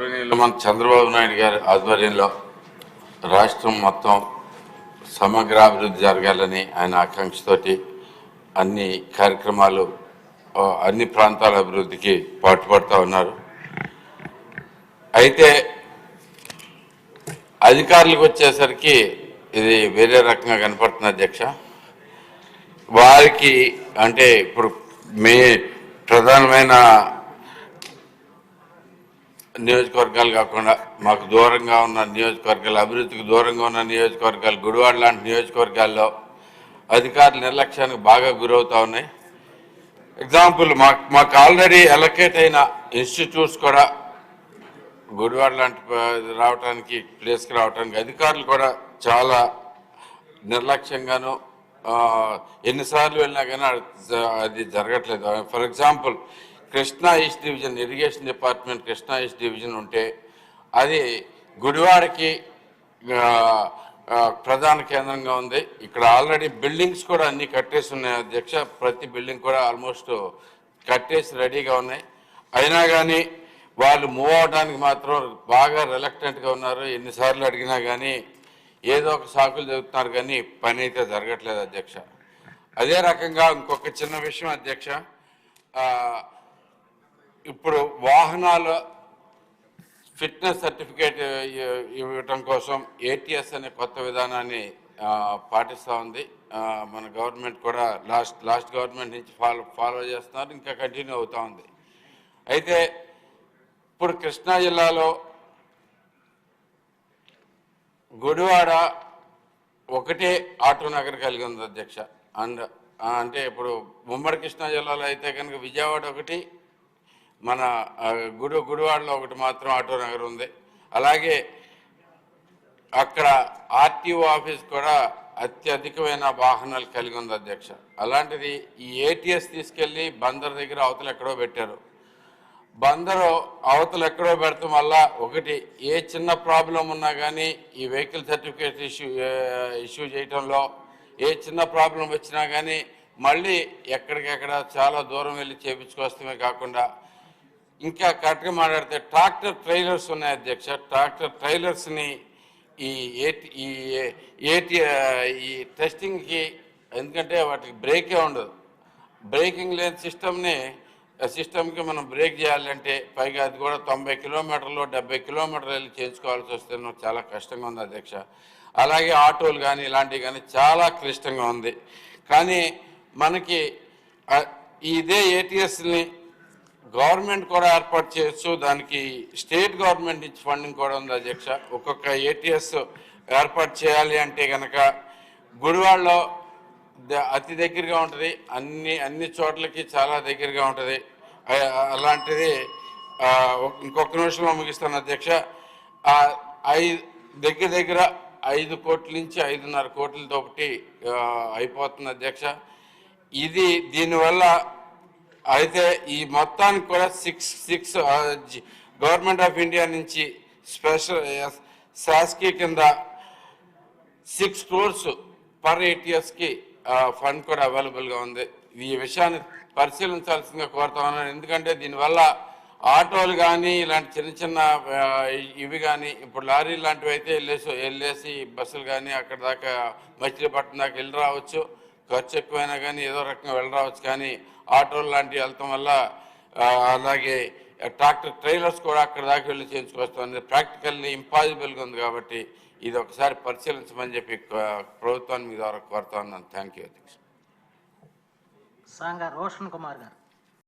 గౌరవనీయులు మన చంద్రబాబు నాయుడు గారి ఆధ్వర్యంలో రాష్ట్రం మొత్తం సమగ్రాభివృద్ధి జరగాలని ఆయన ఆకాంక్షతోటి అన్ని కార్యక్రమాలు అన్ని ప్రాంతాల అభివృద్ధికి పాటుపడుతూ ఉన్నారు. అయితే అధికారులకు వచ్చేసరికి ఇది వేరే రకంగా కనపడుతుంది అధ్యక్ష. వారికి అంటే ఇప్పుడు మే ప్రధానమైన నియోజకవర్గాలు కాకుండా మాకు దూరంగా ఉన్న నియోజకవర్గాలు అభివృద్ధికి దూరంగా ఉన్న నియోజకవర్గాలు గుడివాడ లాంటి నియోజకవర్గాల్లో అధికారులు నిర్లక్ష్యానికి బాగా గురవుతూ ఉన్నాయి. ఎగ్జాంపుల్ మాకు మాకు ఆల్రెడీ అలొకేట్ అయిన ఇన్స్టిట్యూట్స్ కూడా గుడివాడ లాంటి రావడానికి ప్లేస్కి రావడానికి అధికారులు కూడా చాలా నిర్లక్ష్యంగాను ఎన్నిసార్లు వెళ్ళినా కానీ అది జరగట్లేదు. For example Krishna east division irrigation department Krishna east division ఉంటే అది గుడివాడకి ప్రధాన కేంద్రంగా ఉంది. ఇక్కడ ఆల్రెడీ బిల్డింగ్స్ కూడా అన్ని కట్టేసి ఉన్నాయి. అధ్యక్ష ప్రతి బిల్డింగ్ కూడా ఆల్మోస్ట్ కట్టేసి రెడీగా ఉన్నాయి. అయినా కానీ వాళ్ళు మూవ్ అవడానికి మాత్రం బాగా రిలక్టెంట్గా ఉన్నారు. ఎన్నిసార్లు అడిగినా కానీ ఏదో ఒక సాకులు చెబుతున్నారు కానీ పని అయితే జరగట్లేదు అధ్యక్ష. అదే రకంగా ఇంకొక చిన్న విషయం అధ్యక్ష. ఆ, ఇప్పుడు వాహనాల ఫిట్నెస్ సర్టిఫికేట్ ఇవ్వటం కోసం ఏటీఎస్ అనే కొత్త విధానాన్ని పాటిస్తూ ఉంది. మన గవర్నమెంట్ కూడా లాస్ట్ లాస్ట్ గవర్నమెంట్ నుంచి ఫాలో ఫాలో చేస్తున్నారు ఇంకా కంటిన్యూ అవుతూ ఉంది. అయితే ఇప్పుడు కృష్ణా జిల్లాలో గుడివాడ ఒకటే ఆటో నగర్ కలిగి ఉంది అధ్యక్ష. అండ్ అంటే ఇప్పుడు ఉమ్మడి కృష్ణా జిల్లాలో అయితే కనుక విజయవాడ ఒకటి మన గుడి గుడివాడలో ఒకటి మాత్రం ఆటో నగర్ ఉంది. అలాగే అక్కడ ఆర్టీఓ ఆఫీస్ కూడా అత్యధికమైన వాహనాలు కలిగి ఉంది అధ్యక్ష. అలాంటిది ఈ ఏటీఎస్ తీసుకెళ్ళి బందర్ దగ్గర అవతలు ఎక్కడో పెట్టారు. బందరు అవతలు ఎక్కడో పెడతాం వల్ల ఒకటి ఏ చిన్న ప్రాబ్లం ఉన్నా కానీ ఈ వెహికల్ సర్టిఫికేట్ ఇష్యూ ఇష్యూ చేయటంలో ఏ చిన్న ప్రాబ్లం వచ్చినా కానీ మళ్ళీ ఎక్కడికెక్కడ చాలా దూరం వెళ్ళి చేపించుకొస్తామే కాకుండా ఇంకా కరెక్ట్గా మాట్లాడితే ట్రాక్టర్ ట్రైలర్స్ ఉన్నాయి అధ్యక్ష. ట్రాక్టర్ ట్రైలర్స్ని ఈ ఏటి ఈ ఏటి ఈ టెస్టింగ్కి ఎందుకంటే వాటికి బ్రేకే ఉండదు. బ్రేకింగ్ లేని సిస్టమ్ని సిస్టమ్కి మనం బ్రేక్ చేయాలంటే పైగా అది కూడా తొంభై కిలోమీటర్లు డెబ్బై కిలోమీటర్లు వెళ్ళి చేయించుకోవాల్సి వస్తే నాకు చాలా కష్టంగా ఉంది అధ్యక్ష. అలాగే ఆటోలు కానీ ఇలాంటివి కానీ చాలా క్లిష్టంగా ఉంది. కానీ మనకి ఇదే ఏటీఎస్ని గవర్నమెంట్ కూడా ఏర్పాటు చేయొచ్చు. దానికి స్టేట్ గవర్నమెంట్ నుంచి ఫండింగ్ కూడా ఉంది అధ్యక్ష. ఒక్కొక్క ఏటీఎస్ ఏర్పాటు చేయాలి అంటే కనుక గుడివాడలో అతి దగ్గరగా ఉంటుంది. అన్ని అన్ని చోట్లకి చాలా దగ్గరగా ఉంటుంది. అలాంటిది ఇంకొక నిమిషంలో ముగిస్తాను అధ్యక్ష. ఐదు దగ్గర దగ్గర ఐదు కోట్ల నుంచి ఐదున్నర కోట్లతో ఒకటి అయిపోతుంది అధ్యక్ష. ఇది దీనివల్ల అయితే ఈ మొత్తానికి కూడా six six government of India నుంచి స్పెషల్ శాసకీ కింద సిక్స్ క్రోర్స్ పర్ ఎయిటీఎస్కి ఫండ్ కూడా అవైలబుల్గా ఉంది. ఈ విషయాన్ని పరిశీలించాల్సిందిగా కోరుతా ఉన్నాను. ఎందుకంటే దీనివల్ల ఆటోలు కానీ ఇలాంటి చిన్న చిన్న ఇవి కానీ ఇప్పుడు లారీ లాంటివి అయితే వెళ్ళేసి వెళ్ళేసి బస్సులు కానీ అక్కడ దాకా మచిలీపట్నం దాకా వెళ్ళి రావచ్చు. ఖర్చు ఎక్కువైనా కానీ ఏదో రకంగా వెళ్ళరావచ్చు కానీ ఆటోలు లాంటివి వెళ్ళటం వల్ల అలాగే ట్రాక్టర్ ట్రైలర్స్ కూడా అక్కడ దాకా వెళ్ళి చేయించుకొస్తుంది ప్రాక్టికల్లీ ఇంపాసిబుల్గా ఉంది కాబట్టి ఇది ఒకసారి పరిశీలించమని చెప్పి ప్రభుత్వాన్ని మీ ద్వారా కోరుతా ఉన్నాను. థ్యాంక్ యూ అధ్యక్ష రోషన్ కుమార్ గారు.